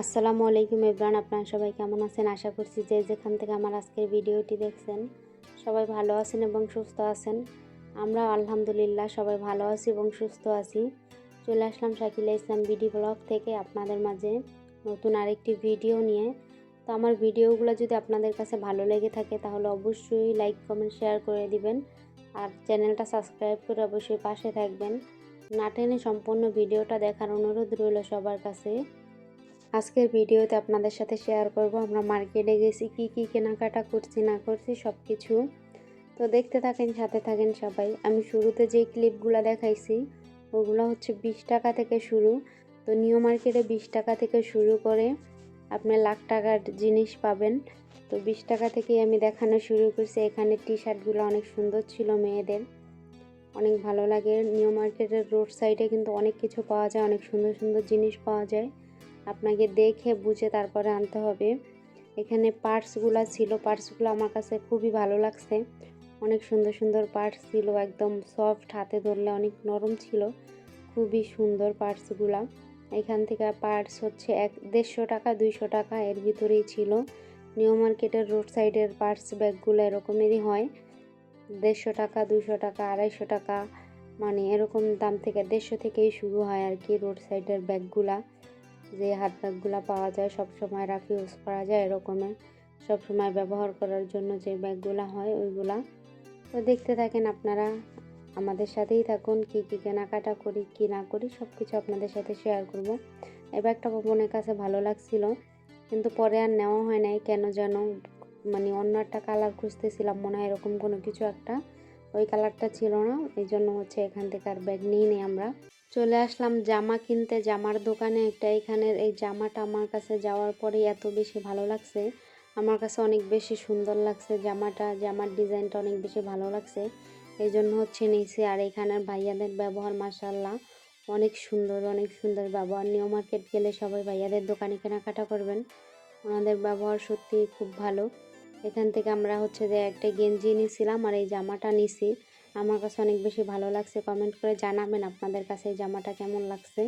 আসসালামু আলাইকুম ইব্রান আপনারা সবাই কেমন আছেন? আশা করছি যে যেখান থেকে আমার আজকের ভিডিওটি দেখছেন, সবাই ভালো আছেন এবং সুস্থ আছেন। আমরা আলহামদুলিল্লাহ সবাই ভালো আছি এবং সুস্থ আছি। চলে আসলাম শাকিলা ইসলাম বিডি ব্লগ থেকে আপনাদের মাঝে নতুন আরেকটি ভিডিও নিয়ে। তো আমার ভিডিওগুলো যদি আপনাদের কাছে ভালো লেগে থাকে, তাহলে অবশ্যই লাইক, কমেন্ট, শেয়ার করে দিবেন। আর চ্যানেলটা সাবস্ক্রাইব করে অবশ্যই পাশে থাকবেন। না টেনে সম্পূর্ণ ভিডিওটা দেখার অনুরোধ রইল সবার কাছে। আজকের ভিডিওতে আপনাদের সাথে শেয়ার করব, আমরা মার্কেটে গেছি, কি কি কেনাকাটা করছি, না করছি সব কিছু তো দেখতে থাকেন, সাথে থাকেন সবাই। আমি শুরুতে যে ক্লিপগুলো দেখাইছি, ওগুলো হচ্ছে বিশ টাকা থেকে শুরু। তো নিউ মার্কেটে বিশ টাকা থেকে শুরু করে আপনি লাখ টাকার জিনিস পাবেন। তো বিশ টাকা থেকেই আমি দেখানো শুরু করছি। এখানে টি শার্টগুলো অনেক সুন্দর ছিল মেয়েদের। অনেক ভালো লাগে। নিউ মার্কেটের রোড সাইডে কিন্তু অনেক কিছু পাওয়া যায়, অনেক সুন্দর সুন্দর জিনিস পাওয়া যায়। আপনাকে দেখে বুঝে তারপরে আনতে হবে। এখানে পার্টসগুলো ছিল, পার্টসগুলো আমার কাছে খুবই ভালো লাগছে। অনেক সুন্দর সুন্দর পার্টস ছিল, একদম সফট হাতে ধরলে অনেক নরম ছিল। খুবই সুন্দর পার্টসগুলো। এখান থেকে পার্টস হচ্ছে এক, দেড়শো টাকা, দুইশো টাকা এর ভিতরেই ছিল। নিউ মার্কেটের রোড সাইডের পার্টস ব্যাগগুলো এরকমেরই হয়। দেড়শো টাকা, দুইশো টাকা, আড়াইশো টাকা মানে এরকম দাম থেকে দেড়শো থেকেই শুরু হয় আর কি রোড সাইডের ব্যাগগুলা। যে হাত ব্যাগগুলো পাওয়া যায়, সব সময় রাফ ইউজ করা যায় এরকমের সব সময় ব্যবহার করার জন্য যে ব্যাগগুলো হয়, ওইগুলা। তো দেখতে থাকেন আপনারা, আমাদের সাথেই থাকুন, কি কি কেনাকাটা করি, কি না করি সব কিছু আপনাদের সাথে শেয়ার করব। এই ব্যাগটা বোনের কাছে ভালো লাগছিল, কিন্তু পরে আর নেওয়া হয় নাই, কেন যেন মানে অন্য একটা কালার খুঁজতেছিলাম, মনে হয় এরকম কোনো কিছু একটা। ওই কালারটা ছিল না এই জন্য হচ্ছে এখান থেকে আর ব্যাগ নিই নি আমরা। চলে আসলাম জামা কিনতে। জামার দোকানে একটা এখানের এই জামাটা আমার কাছে যাওয়ার পরে এত বেশি ভালো লাগছে। আমার কাছে অনেক বেশি সুন্দর লাগছে জামাটা। জামার ডিজাইনটা অনেক বেশি ভালো লাগছে। এই জন্য হচ্ছে নিয়েছি। আর এখানের ভাইয়াদের ব্যবহার মাসাল্লাহ অনেক সুন্দর অনেক সুন্দর ব্যবহার। নিউ মার্কেট গেলে সবাই ভাইয়াদের দোকানে কেনাকাটা করবেন। ওনাদের ব্যবহার সত্যি খুব ভালো। এখান থেকে আমরা হচ্ছে যে একটা গেঞ্জি নিয়েছিলাম আর এই জামাটা নিছি। আমার কাছে অনেক বেশি ভালো লাগছে। কমেন্ট করে জানাবেন আপনাদের কাছে এই জামাটা কেমন লাগছে।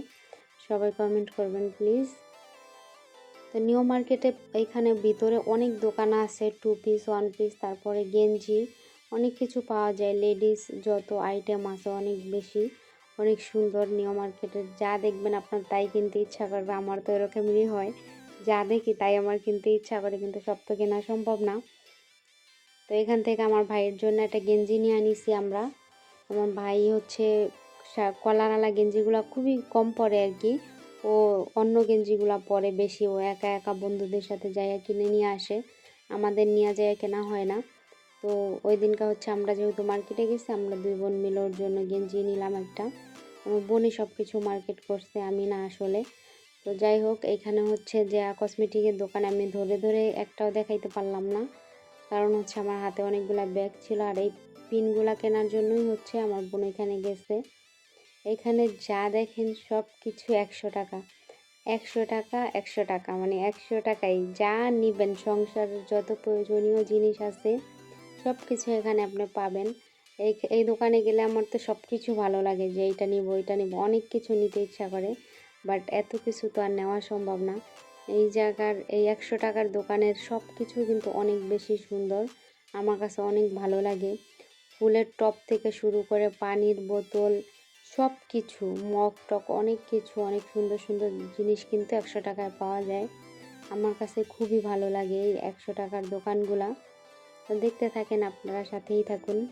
সবাই কমেন্ট করবেন প্লিজ তো নিউ মার্কেটে এইখানে ভিতরে অনেক দোকান আছে টু পিস ওয়ান পিস তারপরে গেঞ্জি, অনেক কিছু পাওয়া যায়। লেডিস যত আইটেম আছে অনেক বেশি, অনেক সুন্দর নিউ মার্কেটের যা দেখবেন আপনার তাই কিনতে ইচ্ছা করবে, আমার তো এরকমই হয়। যা দেখি তাই আমার কিনতে ইচ্ছা করে, কিন্তু সব তো কেনা সম্ভব না। তো এখান থেকে আমার ভাইয়ের জন্য একটা গেঞ্জি নিয়ে আনিছি আমরা। আমার ভাই হচ্ছে কলারালা গেঞ্জিগুলো খুবই কম পরে আর কি। ও অন্য গেঞ্জিগুলো পরে বেশি, ও একা একা বন্ধুদের সাথে যাইয়া কিনে নিয়ে আসে। আমাদের নিয়ে যায় কেনা হয় না। তো ওই দিনকা হচ্ছে আমরা যেহেতু মার্কেটে গেছি, আমরা দুই বোন মিলে ওর জন্য গেঞ্জি নিলাম একটা। আমার বোনই সব কিছু মার্কেট করছে, আমি না আসলে। তো যাই হোক, এখানে হচ্ছে যে কসমেটিকের দোকান আমি ধরে ধরে একটাও দেখাইতে পারলাম না। কারণ হচ্ছে আমার হাতে অনেকগুলো ব্যাগ ছিল আর এই পিনগুলা কেনার জন্যই হচ্ছে আমার বোন এখানে গেছে। এখানে যা দেখেন সব কিছু একশো টাকা। একশো টাকা একশো টাকা মানে একশো টাকাই। যা নিবেন সংসারের যত প্রয়োজনীয় জিনিস আছে সব কিছু এখানে আপনি পাবেন। এই এই দোকানে গেলে আমার তো সব কিছু ভালো লাগে যে এইটা নিব, ওইটা নিব। অনেক কিছু নিতে ইচ্ছা করে, বাট এত কিছু তো আর নেওয়া সম্ভব না। এই জায়গার, এই একশো টাকার দোকানের সব কিছু কিন্তু অনেক বেশি সুন্দর। আমার কাছে অনেক ভালো লাগে। ফুলের টপ থেকে শুরু করে পানির বোতল সব কিছু মগ টক অনেক কিছু, অনেক সুন্দর সুন্দর জিনিস কিন্তু একশো টাকায় পাওয়া যায়। আমার কাছে খুবই ভালো লাগে এই একশো টাকার দোকানগুলা। তো দেখতে থাকেন, আপনারা সাথেই থাকুন।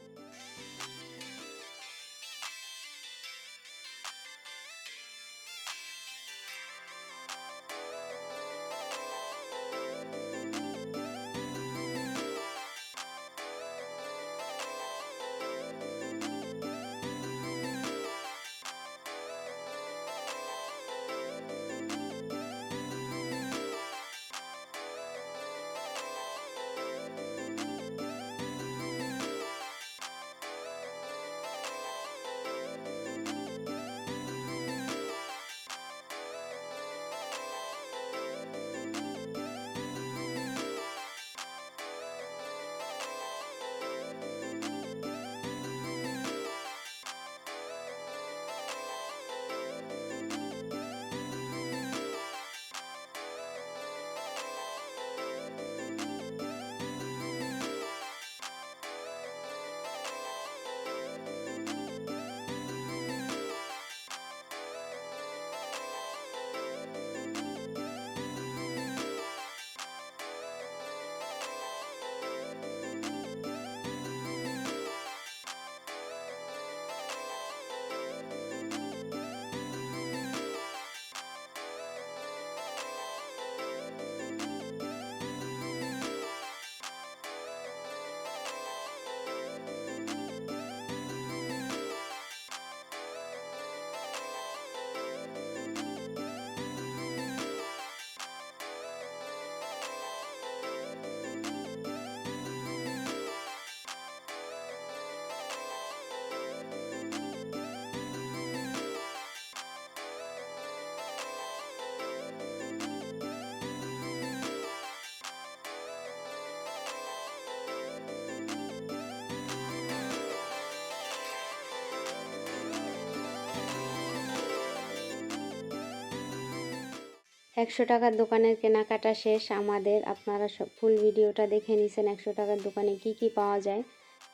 একশো টাকার দোকানের কেনাকাটা শেষ, আমাদের আপনারা সব ফুল ভিডিওটা দেখে নিছেন, একশো টাকার দোকানে কি কি পাওয়া যায়,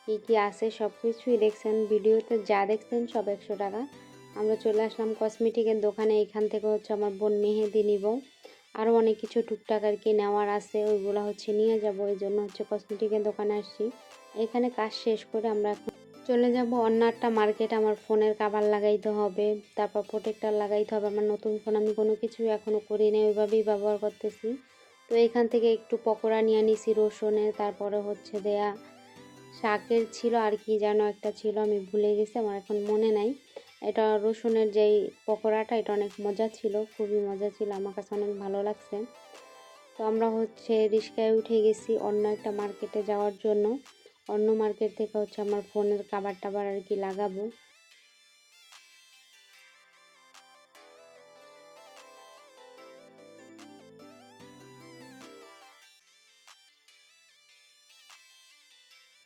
কি কি আছে, সব কিছুই দেখছেন। ভিডিওতে যা দেখছেন সব একশো টাকা। আমরা চলে আসলাম কসমেটিকের দোকানে, এখান থেকে হচ্ছে আমার বোন মেহেদি নিব। আরও অনেক কিছু টুকটাক আর কি নেওয়ার আছে, ওইগুলো হচ্ছে নিয়ে যাব, ওই জন্য হচ্ছে কসমেটিকের দোকানে আসছি। এখানে কাজ শেষ করে আমরা এখন চলে যাব, অন্য একটা মার্কেট আমার ফোনের কাভার লাগাইতে হবে, তারপর প্রোটেক্টার লাগাইতে হবে, আমার নতুন ফোন আমি কোনো কিছু এখনও করি নাই, ওইভাবেই ব্যবহার করতেছি। তো এখান থেকে একটু পকোড়া নিয়ে নিছি রসুনের, তারপরে হচ্ছে দেয়া শাকের ছিল, আর কি যেন একটা ছিল, আমি ভুলে গেছি, আমার এখন মনে নাই। এটা রসুনের যেই পকোড়াটা, এটা অনেক মজা ছিল, খুবই মজা ছিল, আমার কাছে অনেক ভালো লাগছে। তো আমরা হচ্ছে রিক্সায় উঠে গেছি অন্য একটা মার্কেটে যাওয়ার জন্য। অন্য মার্কেট থেকে হচ্ছে আমার ফোনের কাবার টাবার আর কি লাগাবো।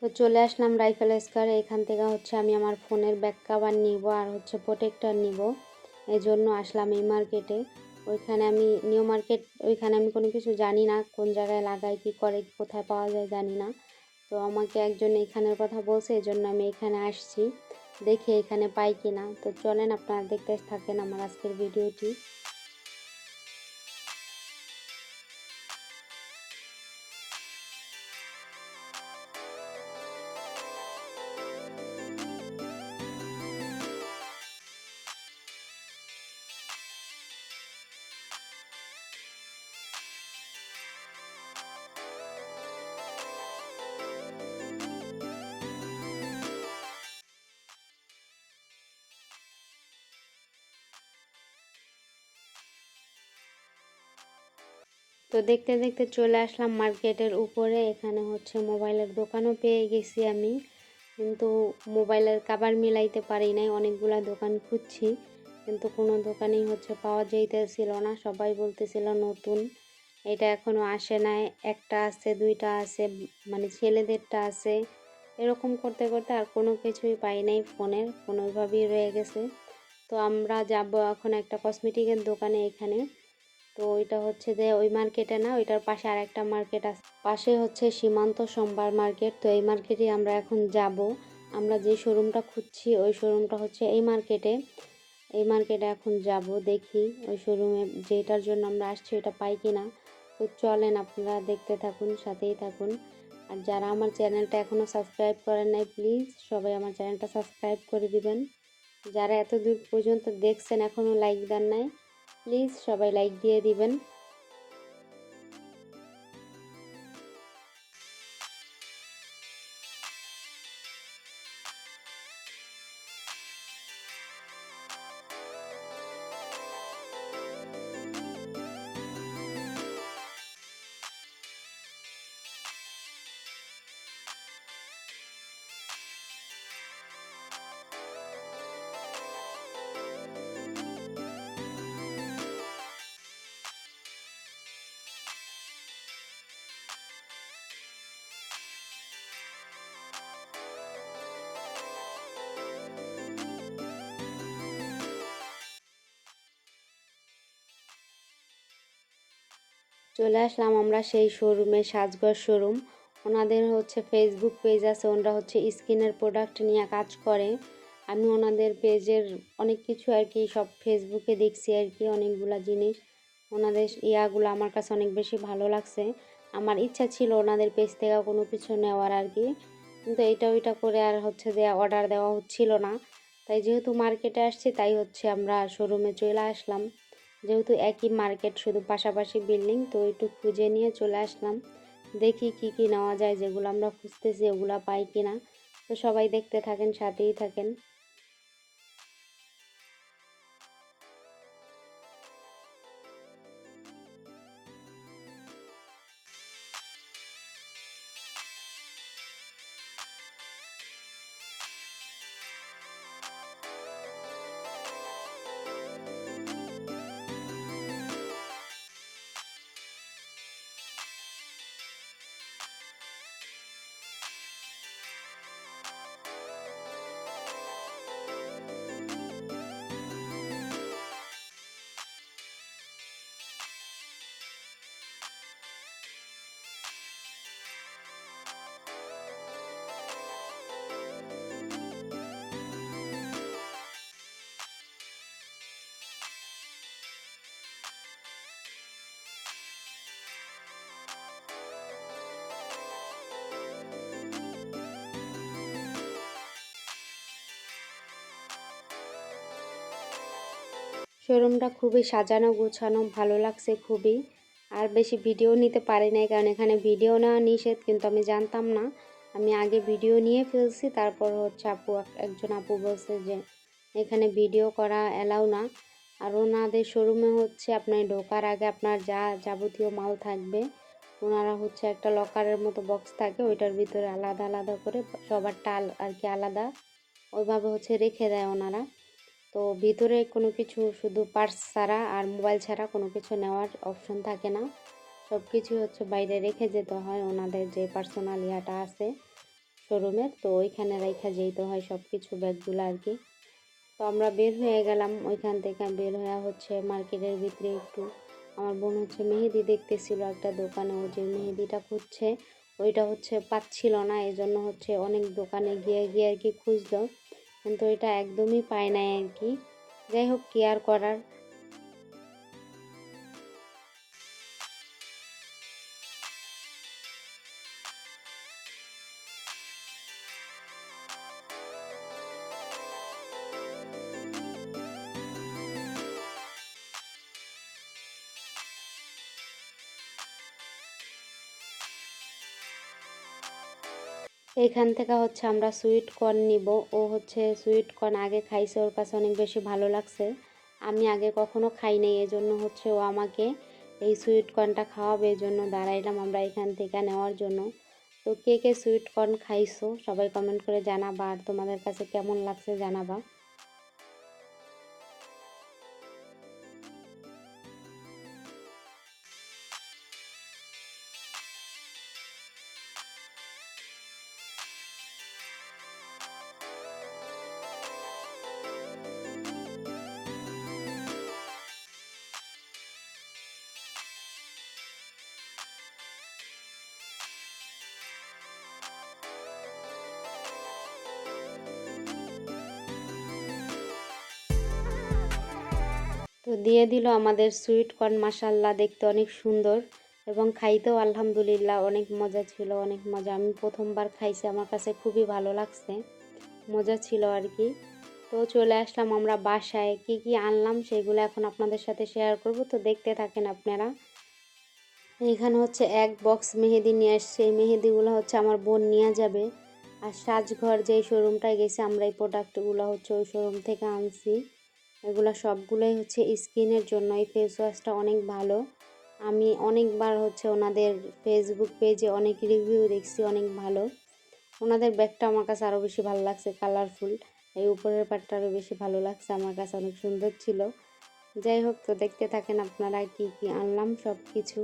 তো চলে আসলাম রাইফেল স্কোয়ারে, এখান থেকে হচ্ছে আমি আমার ফোনের ব্যাক কাভার নিব আর হচ্ছে প্রোটেক্টর নিব। এই জন্য আসলাম এই মার্কেটে। ওইখানে আমি, নিউ মার্কেট, ওইখানে আমি কোনো কিছু জানি না, কোন জায়গায় লাগাই কি করে, কোথায় পাওয়া যায় জানি না। তো আমাকে একজন এখানের কথা বলছে এই জন্য আমি এখানে আসছি। দেখে এখানে পাই কিনা। তো চলেন আপনারা দেখতে থাকেন আমার আজকের ভিডিওটি। তো দেখতে দেখতে চলে আসলাম মার্কেটের উপরে। এখানে হচ্ছে মোবাইলের দোকানও পেয়ে গেছি আমি। কিন্তু মোবাইলের কাবার মিলাইতে পারি নাই, অনেকগুলা দোকান খুঁজছি। কিন্তু কোনো দোকানেই হচ্ছে পাওয়া যাইতেছিল না, সবাই বলতেছিল নতুন। এটা এখনও আসে নাই, একটা আছে, দুইটা আছে মানে ছেলেদেরটা আছে। এরকম করতে করতে আর কোনো কিছুই পাই নাই ফোনের কোনোভাবেই রয়ে গেছে। তো আমরা যাব এখন একটা কসমেটিকের দোকানে এখানে। তো ওইটা হচ্ছে যে ওই মার্কেটে না, ওইটার পাশে আর একটা মার্কেট আছে। পাশে হচ্ছে সীমান্ত সোমবার মার্কেট। তো এই মার্কেটে আমরা এখন যাব। আমরা যে শোরুমটা খুঁজছি, ওই শোরুমটা হচ্ছে এই মার্কেটে। এই মার্কেটে এখন যাব দেখি ওই শোরুমে যেটার জন্য আমরা আসছি ওটা পাই কি না। তো চলেন আপনারা দেখতে থাকুন, সাথেই থাকুন। আর যারা আমার চ্যানেলটা এখনও সাবস্ক্রাইব করেন নাই, প্লিজ সবাই আমার চ্যানেলটা সাবস্ক্রাইব করে দিবেন। যারা এত দূর পর্যন্ত দেখছেন এখনও লাইক দেন নাই প্লিজ সবাই লাইক দিয়ে দিবেন। চলে আসলাম আমরা সেই শোরুমে সাজগর শোরুম ওনাদের হচ্ছে ফেসবুক পেজ আছে, ওনারা হচ্ছে স্কিনের প্রোডাক্ট নিয়ে কাজ করে। আমি ওনাদের পেজের অনেক কিছু আর কি, সব ফেসবুকে দেখছি আর কি অনেকগুলো জিনিস। ওনাদের ইয়াগুলো আমার কাছে অনেক বেশি ভালো লাগছে। আমার ইচ্ছা ছিল ওনাদের পেজ থেকে কোনো কিছু নেওয়ার আর কি। কিন্তু এইটা ওইটা করে আর হচ্ছে যে অর্ডার দেওয়া হচ্ছিল না। তাই যেহেতু মার্কেটে আসছি, তাই হচ্ছে আমরা শোরুমে চলে আসলাম। যেহেতু একই মার্কেট, শুধু পাশাপাশি বিল্ডিং, তো একটু খুঁজে নিয়ে চলে আসলাম। দেখি কি কি নেওয়া যায়, যেগুলো আমরা খুঁজতেছি, ওগুলো পাই কি না তো সবাই দেখতে থাকেন, সাথেই থাকেন। শোরুমটা খুবই সাজানো, গোছানো, ভালো লাগছে খুবই। আর বেশি ভিডিও নিতে পারি নাই কারণ এখানে ভিডিও নেওয়া নিষেধ, কিন্তু আমি জানতাম না। আমি আগে ভিডিও নিয়ে ফেলছি, তারপর হচ্ছে আপু, একজন আপু বলছে যে, এখানে ভিডিও করা এলাও না। আর ওনাদের শোরুমে হচ্ছে আপনার ঢোকার আগে আপনার যা যাবতীয় মাল থাকবে, ওনারা হচ্ছে একটা লকারের মতো বক্স থাকে, ওইটার ভিতরে আলাদা আলাদা করে সবার টাল আর কি আলাদা। ওইভাবে হচ্ছে রেখে দেয় ওনারা। তো ভিতরে কোনো কিছু শুধু পার্স ছাড়া আর মোবাইল ছাড়া কোনো কিছু নেওয়ার অপশন থাকে না। সব কিছু হচ্ছে বাইরে রেখে যেতে হয় ওনাদের যে পার্সোনাল ইয়াটা আছে শোরুমের তো ওইখানে রেখে যেতে হয় সব কিছু ব্যাগগুলো আর কি। তো আমরা বের হয়ে গেলাম, ওইখান থেকে বের হয়ে হচ্ছে মার্কেটের ভিতরে একটু। আমার বোন হচ্ছে মেহেদি দেখতেছিল একটা দোকানে, ও যে মেহেদিটা খুঁজছে, ওইটা হচ্ছে পাচ্ছিল না এই জন্য হচ্ছে অনেক দোকানে গিয়ে গিয়ে আর কি খুঁজলো। কিন্তু এটা একদমই পায় নাই আর কি। যাই হোক কেয়ার করার এইখান থেকে হচ্ছে আমরা সুইট কর্ন নিব। ও হচ্ছে সুইট কর্ন আগে খাইছে, ওর কাছে অনেক বেশি ভালো লাগছে। আমি আগে কখনো খাই নাই এই জন্য হচ্ছে ও আমাকে এই সুইট কর্নটা খাওয়াবে জন্য দাঁড়াইলাম আমরা এখান থেকে নেওয়ার জন্য। তো কে কে সুইট কর্ন খাইছো, সবাই কমেন্ট করে জানাবা। আর তোমাদের কাছে কেমন লাগছে জানাবা। তো দিয়ে দিল আমাদের সুইট কর্ন মাসাল্লাহ দেখতে অনেক সুন্দর এবং খাইতেও আলহামদুলিল্লাহ অনেক মজা ছিল, অনেক মজা। আমি প্রথমবার খাইছি, আমার কাছে খুবই ভালো লাগছে, মজা ছিল আর কি। তো চলে আসলাম আমরা বাসায়, কি কি আনলাম সেগুলো এখন আপনাদের সাথে শেয়ার করব, তো দেখতে থাকেন আপনারা। এখানে হচ্ছে এক বক্স মেহেদি নিয়ে আসছে, এই মেহেদিগুলো হচ্ছে আমার বোন নিয়ে যাবে। আর সাজঘর যেই শোরুমটায় গেছে আমরা এই প্রোডাক্টগুলো হচ্ছে ওই শোরুম থেকে আনছি। এগুলো সবগুলোই হচ্ছে স্কিনের জন্য এই ফেস ওয়াশটা অনেক ভালো। আমি অনেকবার হচ্ছে ওনাদের ফেসবুক পেজে অনেক রিভিউ দেখছি, অনেক ভালো। ওনাদের ব্যাগটা আমার কাছে আরও বেশি ভালো লাগছে কালারফুল এই উপরের পাটটা আরও বেশি ভালো লাগছে, আমার কাছে অনেক সুন্দর ছিল। যাই হোক, তো দেখতে থাকেন আপনারা কি কি আনলাম সব কিছু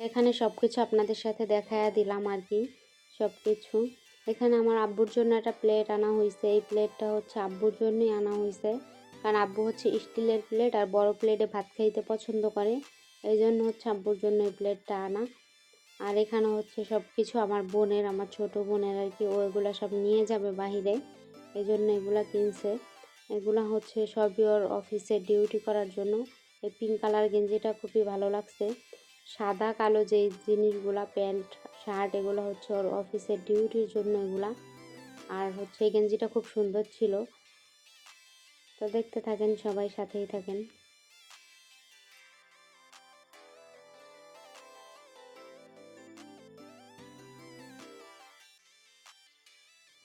এখানে সব কিছু আপনাদের সাথে দেখায়া দিলাম আর কি সব কিছু এখানে আমার আব্বুর জন্য একটা প্লেট আনা হয়েছে এই প্লেটটা হচ্ছে আব্বুর জন্যই আনা হয়েছে কারণ আব্বু হচ্ছে স্টিলের প্লেট আর বড় প্লেটে ভাত খাইতে পছন্দ করে। এই জন্য হচ্ছে আব্বুর জন্য এই প্লেটটা আনা। আর এখানে হচ্ছে সব কিছু আমার বোনের, আমার ছোট বোনের আর কি ওইগুলো সব নিয়ে যাবে বাহিরে। এই জন্য এগুলা কিনছে। এগুলা হচ্ছে সবই ওর অফিসে ডিউটি করার জন্য। এই পিঙ্ক কালার গেঞ্জিটা খুবই ভালো লাগছে। সাদা, কালো যেই জিনিসগুলা, প্যান্ট, শার্ট, এগুলো হচ্ছে ওর অফিসের ডিউটির জন্য এগুলা। আর হচ্ছে এই গেঞ্জিটা খুব সুন্দর ছিল। তো দেখতে থাকেন, সবাই সাথেই থাকেন।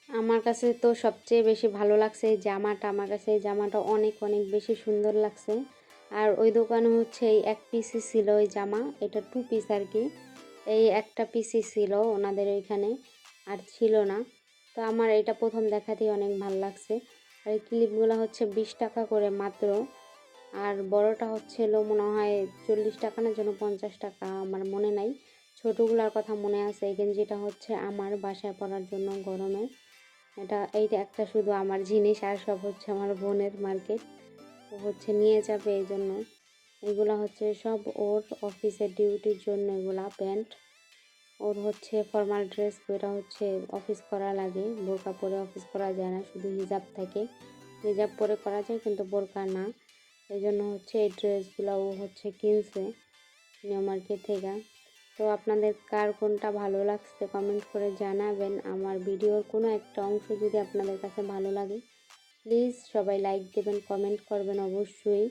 আমার কাছে তো সবচেয়ে বেশি ভালো লাগছে এই জামাটা। আমার কাছে এই জামাটা অনেক অনেক বেশি সুন্দর লাগছে। আর ওই দোকানে হচ্ছে এই এক পিসি ছিল ওই জামা, এটা টু পিস আর কি এই একটা পিসি ছিল ওনাদের ওইখানে, আর ছিল না। তো আমার এটা প্রথম দেখাতেই অনেক ভালো লাগছে। আর এই ক্লিপগুলো হচ্ছে বিশ টাকা করে মাত্র। আর বড়টা হচ্ছিল মনে হয় চল্লিশ টাকা না যেন পঞ্চাশ টাকা, আমার মনে নাই। ছোটোগুলার কথা মনে আছে এই গেঞ্জিটা হচ্ছে আমার বাসায় পরার জন্য গরমে এটা, এইটা একটা শুধু আমার জিনিস, আর সব হচ্ছে আমার বোনের মার্কেট হচ্ছে নিয়ে যাবে এই জন্য। এগুলো হচ্ছে সব ওর অফিসের ডিউটির জন্য এগুলা প্যান্ট। ওর হচ্ছে ফর্মাল ড্রেস ওটা হচ্ছে অফিস করা লাগে। বোরকা পরে অফিস করা যায় না, শুধু হিজাব থাকে। হিজাব পরে করা যায় কিন্তু বোরকা না। এই জন্য হচ্ছে এই ড্রেসগুলো ও হচ্ছে কিনছে নিউ মার্কেট থেকে। তো আপনাদের কার কোনটা ভালো লাগছে কমেন্ট করে জানাবেন। আমার ভিডিওর কোনো একটা অংশ যদি আপনাদের কাছে ভালো লাগে প্লিজ সবাই লাইক দেবেন, কমেন্ট করবেন অবশ্যই।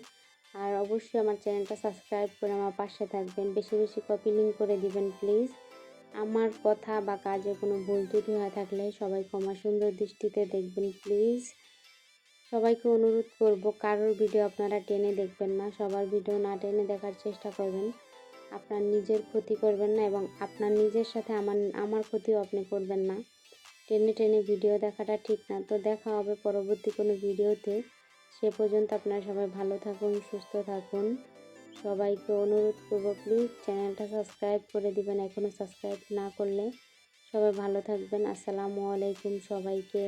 আর অবশ্যই আমার চ্যানেলটা সাবস্ক্রাইব করে আমার পাশে থাকবেন। বেশি বেশি কপি লিঙ্ক করে দিবেন, প্লিজ। আমার কথা বা কাজে কোনো ভুল ত্রুটি হয়ে থাকলে সবাই ক্ষমা সুন্দর দৃষ্টিতে দেখবেন, প্লিজ। সবাইকে অনুরোধ করব, কারোর ভিডিও আপনারা টেনে দেখবেন না। সবার ভিডিও না টেনে দেখার চেষ্টা করবেন। আপনার নিজের ক্ষতি করবেন না এবং আপনার নিজের সাথে আমার আমার ক্ষতিও আপনি করবেন না। টেনে টেনে ভিডিও দেখাটা ঠিক না। তো দেখা হবে পরবর্তী কোনো ভিডিওতে। সে পর্যন্ত আপনারা সবাই ভালো থাকুন, সুস্থ থাকুন। সবাইকে অনুরোধ করব প্লিজ চ্যানেলটা সাবস্ক্রাইব করে দিবেন। এখনও সাবস্ক্রাইব না করলে সবাই ভালো থাকবেন। আসসালামু আলাইকুম সবাইকে।